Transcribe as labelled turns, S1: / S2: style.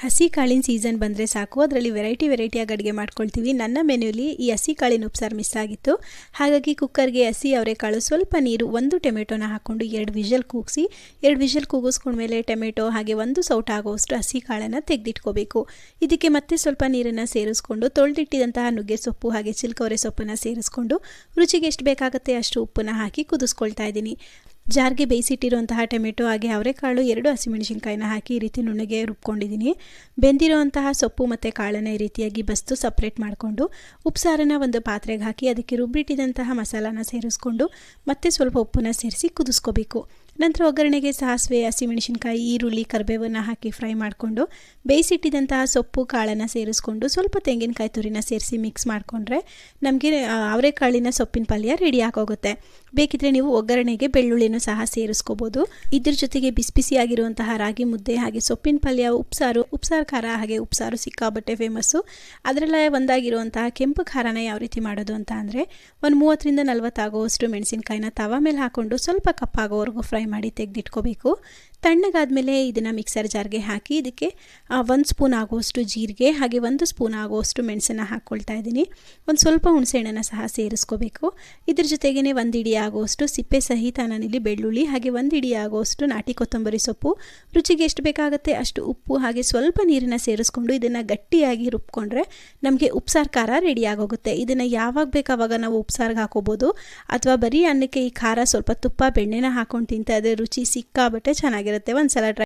S1: ಹಸಿ ಕಾಳಿನ ಸೀಸನ್ ಬಂದರೆ ಸಾಕು. ಅದರಲ್ಲಿ ವೆರೈಟಿ ವೆರೈಟಿಯಾಗಿ ಅಡುಗೆ ಮಾಡ್ಕೊಳ್ತೀವಿ. ನನ್ನ ಮೆನ್ಯೂಲಿ ಈ ಹಸಿ ಕಾಳಿನ ಉಪ್ಸಾರು ಮಿಸ್ ಆಗಿತ್ತು. ಹಾಗಾಗಿ ಕುಕ್ಕರ್ಗೆ ಹಸಿ ಅವರೆಕಾಳು, ಸ್ವಲ್ಪ ನೀರು, ಒಂದು ಟೊಮೆಟೊನ ಹಾಕ್ಕೊಂಡು ಎರಡು ವಿಷಲ್ ಕೂಗಿಸಿ, ಎರಡು ವಿಷಲ್ ಕೂಗಿಸ್ಕೊಂಡ್ಮೇಲೆ ಟೊಮೆಟೊ, ಹಾಗೆ ಒಂದು ಸೌಟ್ ಆಗೋಷ್ಟು ಹಸಿ ಕಾಳನ್ನು ತೆಗೆದಿಟ್ಕೋಬೇಕು. ಇದಕ್ಕೆ ಮತ್ತೆ ಸ್ವಲ್ಪ ನೀರನ್ನು ಸೇರಿಸ್ಕೊಂಡು, ತೊಳೆದಿಟ್ಟಿದಂತಹ ನುಗ್ಗೆ ಸೊಪ್ಪು ಹಾಗೆ ಚಿಲ್ಕವರೆ ಸೊಪ್ಪನ್ನು ಸೇರಿಸ್ಕೊಂಡು, ರುಚಿಗೆ ಎಷ್ಟು ಬೇಕಾಗುತ್ತೆ ಅಷ್ಟು ಉಪ್ಪನ್ನು ಹಾಕಿ ಕುದಿಸ್ಕೊಳ್ತಾ ಇದ್ದೀನಿ. ಜಾರ್ಗೆ ಬೇಯಿಸಿಟ್ಟಿರುವಂತಹ ಟೊಮೆಟೊ ಹಾಗೆ ಅವರೆಕಾಳು, ಎರಡು ಹಸಿಮೆಣಸಿನ್ಕಾಯಿನ ಹಾಕಿ ಈ ರೀತಿ ನುಣ್ಣಗೆ ರುಬ್ಕೊಂಡಿದ್ದೀನಿ. ಬೆಂದಿರುವಂತಹ ಸೊಪ್ಪು ಮತ್ತು ಕಾಳನ್ನು ಈ ರೀತಿಯಾಗಿ ಬಸ್ತು ಸಪ್ರೇಟ್ ಮಾಡಿಕೊಂಡು ಉಪ್ಸಾರನ ಒಂದು ಪಾತ್ರೆಗೆ ಹಾಕಿ ಅದಕ್ಕೆ ರುಬ್ಬಿಟ್ಟಿದಂತಹ ಮಸಾಲಾನ ಸೇರಿಸ್ಕೊಂಡು ಮತ್ತೆ ಸ್ವಲ್ಪ ಉಪ್ಪನ್ನ ಸೇರಿಸಿ ಕುದಿಸ್ಕೋಬೇಕು. ನಂತರ ಒಗ್ಗರಣೆಗೆ ಸಾಸಿವೆ, ಹಸಿಮೆಣಸಿನ್ಕಾಯಿ, ಈರುಳ್ಳಿ, ಕರಿಬೇವನ್ನು ಹಾಕಿ ಫ್ರೈ ಮಾಡಿಕೊಂಡು ಬೇಯಿಸಿಟ್ಟಿದಂತಹ ಸೊಪ್ಪು, ಕಾಳನ್ನು ಸೇರಿಸ್ಕೊಂಡು ಸ್ವಲ್ಪ ತೆಂಗಿನಕಾಯಿ ತುರಿನ ಸೇರಿಸಿ ಮಿಕ್ಸ್ ಮಾಡಿಕೊಂಡ್ರೆ ನಮಗೆ ಅವರೆಕಾಳಿನ ಸೊಪ್ಪಿನ ಪಲ್ಯ ರೆಡಿ ಆಗೋಗುತ್ತೆ. ಬೇಕಿದ್ರೆ ನೀವು ಒಗ್ಗರಣೆಗೆ ಬೆಳ್ಳುಳ್ಳಿನೂ ಸಹ ಸೇರಿಸ್ಕೋಬೋದು. ಇದ್ರ ಜೊತೆಗೆ ಬಿಸಿ ಬಿಸಿಯಾಗಿರುವಂತಹ ರಾಗಿ ಮುದ್ದೆ ಹಾಗೆ ಸೊಪ್ಪಿನ ಪಲ್ಯ, ಉಪ್ಸಾರು ಉಪ್ಸಾರು ಖಾರ ಹಾಗೆ ಉಪ್ಸಾರು ಸಿಕ್ಕಾಬಟ್ಟೆ ಫೇಮಸ್ಸು ಅದರಲ್ಲೇ ಒಂದಾಗಿರುವಂತಹ ಕೆಂಪು ಖಾರನ ಯಾವ ರೀತಿ ಮಾಡೋದು ಅಂತ ಅಂದರೆ, ಒಂದು ಮೂವತ್ತರಿಂದ ನಲವತ್ತಾಗುವಷ್ಟು ಮೆಣಸಿನ್ಕಾಯಿನ ತವ ಮೇಲೆ ಹಾಕ್ಕೊಂಡು ಸ್ವಲ್ಪ ಕಪ್ಪಾಗೋವರೆಗೂ ಫ್ರೈ ಮಾಡಿ ತೆಗೆದಿಟ್ಕೋಬೇಕು. ತಣ್ಣಗಾದಮೇಲೆ ಇದನ್ನು ಮಿಕ್ಸರ್ ಜಾರ್ಗೆ ಹಾಕಿ ಇದಕ್ಕೆ ಒಂದು ಸ್ಪೂನ್ ಆಗುವಷ್ಟು ಜೀರಿಗೆ, ಹಾಗೆ ಒಂದು ಸ್ಪೂನ್ ಆಗುವಷ್ಟು ಮೆಣಸನ್ನು ಹಾಕ್ಕೊಳ್ತಾ ಇದ್ದೀನಿ. ಒಂದು ಸ್ವಲ್ಪ ಹುಣಸೆಹಣ್ಣನ್ನು ಸಹ ಸೇರಿಸ್ಕೋಬೇಕು. ಇದ್ರ ಜೊತೆಗೇ ಒಂದು ಇಡಿ ಆಗುವಷ್ಟು ಸಿಪ್ಪೆ ಸಹಿತ ನಾನಿಲ್ಲಿ ಬೆಳ್ಳುಳ್ಳಿ, ಹಾಗೆ ಒಂದು ಇಡಿ ಆಗುವಷ್ಟು ನಾಟಿ ಕೊತ್ತಂಬರಿ ಸೊಪ್ಪು. ರುಚಿಗೆ ಎಷ್ಟು ಬೇಕಾಗುತ್ತೆ ಅಷ್ಟು ಉಪ್ಪು, ಹಾಗೆ ಸ್ವಲ್ಪ ನೀರನ್ನು ಸೇರಿಸ್ಕೊಂಡು ಇದನ್ನು ಗಟ್ಟಿಯಾಗಿ ರುಬ್ಕೊಂಡ್ರೆ ನಮಗೆ ಉಪ್ಸಾರು ಖಾರ ರೆಡಿ ಆಗೋಗುತ್ತೆ. ಇದನ್ನು ಯಾವಾಗ ಬೇಕಾವಾಗ ನಾವು ಉಪ್ಸಾರಿಗೆ ಹಾಕೋಬೋದು. ಅಥವಾ ಬರೀ ಅನ್ನಕ್ಕೆ ಈ ಖಾರ ಸ್ವಲ್ಪ ತುಪ್ಪ, ಬೆಣ್ಣೆನ ಹಾಕೊಂಡು ತಿಂತಾ ಇದ್ರೆ ರುಚಿ ಸಿಕ್ಕಾಬಟ್ಟೆ ಚೆನ್ನಾಗಿರುತ್ತೆ ಒಂದು ಸಲ ಟ್ರೈ